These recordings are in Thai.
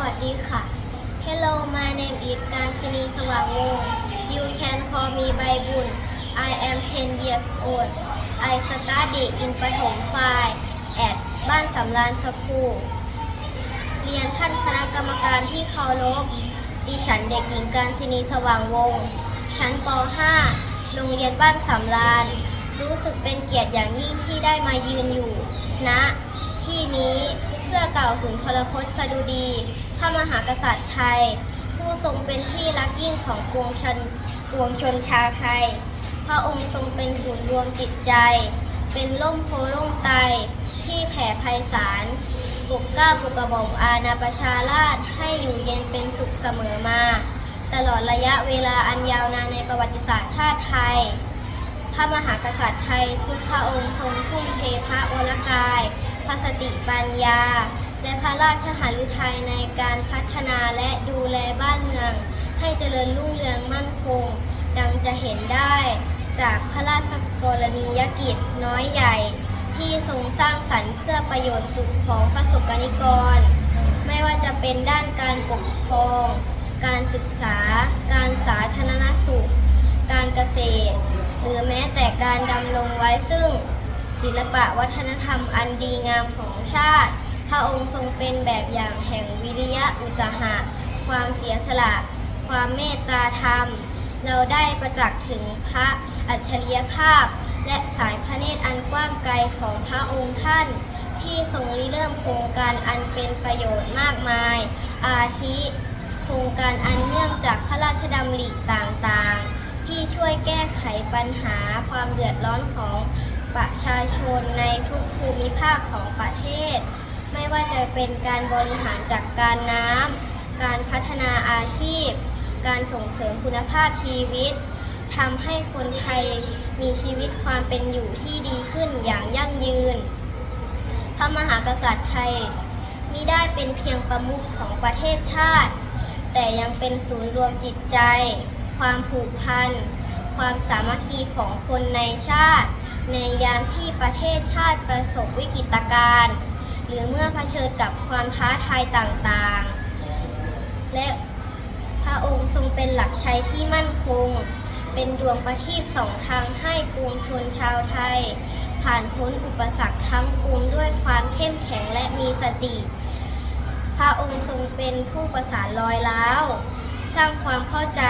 วัสดีค่ะ Hello my name is การศินีสว่างวงศ์ You can call me ใบบุญ I am 10 years old I study in ปฐมฝ่าย at บ้านสำรานสคูเรียนท่านคณะกรรมการที่เคารพ ดิฉันเด็กหญิงการศินีสว่างวงศ์ชั้นป .5 โรงเรียนบ้านสำราน รู้สึกเป็นเกียรติอย่างยิ่งที่ได้มายืนอยู่ณที่นี้เพื่อกล่าวสุนทรพจน์สดุดี มหากษัตริย์ไทย ผู้ทรงเป็นที่รักยิ่งของปวงชนปวงชนชาวไทย พระองค์ทรงเป็นศูนย์รวมจิตใจ เป็นล่มโพล่มไตที่แผ่ไพศาลปลุกก้าปุกกระบอกอาณาประชาราชให้อยู่เย็นเป็นสุขเสมอมา ตลอดระยะเวลาอันยาวนานในประวัติศาสตร์ชาติไทย พระมหากษัตริย์ไทยทุกพระองค์ทรงทุ่มเทพระวรกาย พระสติปัญญา และพระราชหฤทัยในการพัฒนาและดูแลบ้านเมือง ให้เจริญรุ่งเรืองมั่นคง ดังจะเห็นได้จากพระราชกรณียกิจน้อยใหญ่ ที่ทรงสร้างสรรค์เพื่อประโยชน์สุขของพระสกนิกร ไม่ว่าจะเป็นด้านการปกครอง การศึกษา การสาธารณสุข การเกษตร หรือแม้แต่การดำรงไว้ซึ่ง ศิลปะวัฒนธรรมอันดีงามของชาติ พระองค์ทรงเป็นแบบอย่างแห่งวิริยะอุตสาหะ ความเสียสละ ความเมตตาธรรม เราได้ประจักษ์ถึงพระอัจฉริยภาพ และสายพระเนตรอันกว้างไกลของพระองค์ท่าน ที่ทรงริเริ่มโครงการอันเป็นประโยชน์มากมาย อาทิโครงการอันเนื่องจากพระราชดำริต่างๆ ที่ช่วยแก้ไขปัญหาความเดือดร้อนของประชาชนในทุกภูมิภาคของประเทศ ไม่ว่าจะเป็นการบริหารจัดการน้ำ การพัฒนาอาชีพ การส่งเสริมคุณภาพชีวิตทำให้คนไทยมีชีวิตความเป็นอยู่ที่ดีขึ้นอย่างยั่งยืน พระมหากษัตริย์ไทยมิได้เป็นเพียงประมุขของประเทศชาติ แต่ยังเป็นศูนย์รวมจิตใจ ความผูกพัน ความสามัคคีของคนในชาติ ในยามที่ประเทศชาติประสบวิกฤตการณ์ หรือเมื่อเผชิญกับความท้าทายต่างๆ และพระองค์ทรงเป็นหลักชัยที่มั่นคง เป็นดวงประทีปสองทางให้ปวงชนชาวไทย ผ่านพ้นอุปสรรคทั้งปวงด้วยความเข้มแข็งและมีสติ พระองค์ทรงเป็นผู้ประสานรอยร้าวสร้างความเข้าใจ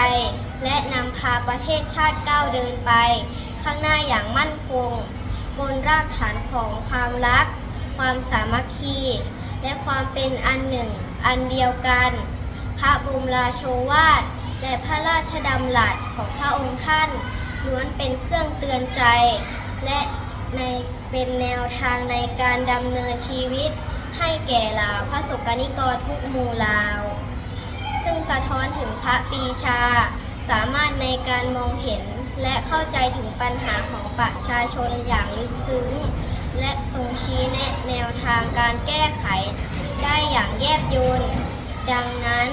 และนำพาประเทศชาติก้าวเดินไป ข้างหน้าอย่างมั่นคง บนรากฐานของความรัก ความสามัคคี และความเป็นอันหนึ่งอันเดียวกัน พระบรมราโชวาท และพระราชดำรัสของพระองค์ท่านล้วนเป็นเครื่องเตือนใจ และในเป็นแนวทางในการดำเนินชีวิต ให้แก่เหล่าพระสกนิกรทุกหมู่ล่าซึ่งสะท้อนถึงพระปีชา สามารถในการมองเห็นและเข้าใจถึงปัญหาของประชาชนอย่างลึกซึ้ง และทรงชี้แนะแนวทางการแก้ไขได้อย่างแยบยลดังนั้น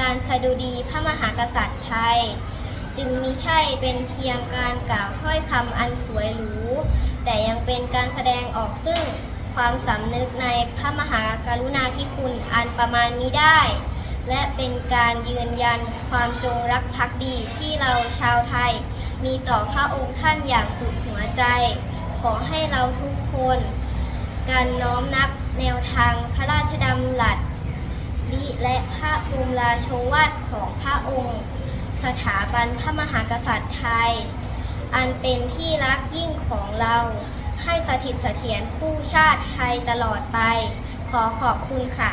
การสดุดีพระมหากษัตริย์ไทย จึงมิใช่เป็นเพียงการกล่าวถ้อยคำอันสวยหรู แต่ยังเป็นการแสดงออกซึ่งความสำนึกในพระมหากรุณาธิคุณอันประมาณมิได้ และเป็นการยืนยันความจงรักภักดีที่เราชาวไทย มีต่อพระองค์ท่านอย่างสุดหัวใจ อให้เราทุกคน การน้อมนับแนวทางพระราชดำรัสลิและพระบรมราโชวาทของพระองค์ สถาบันพระมหากษัตริย์ไทย อันเป็นที่รักยิ่งของเราให้สถิตเสถียรคู่ชาติไทยตลอดไป ขอขอบคุณค่ะ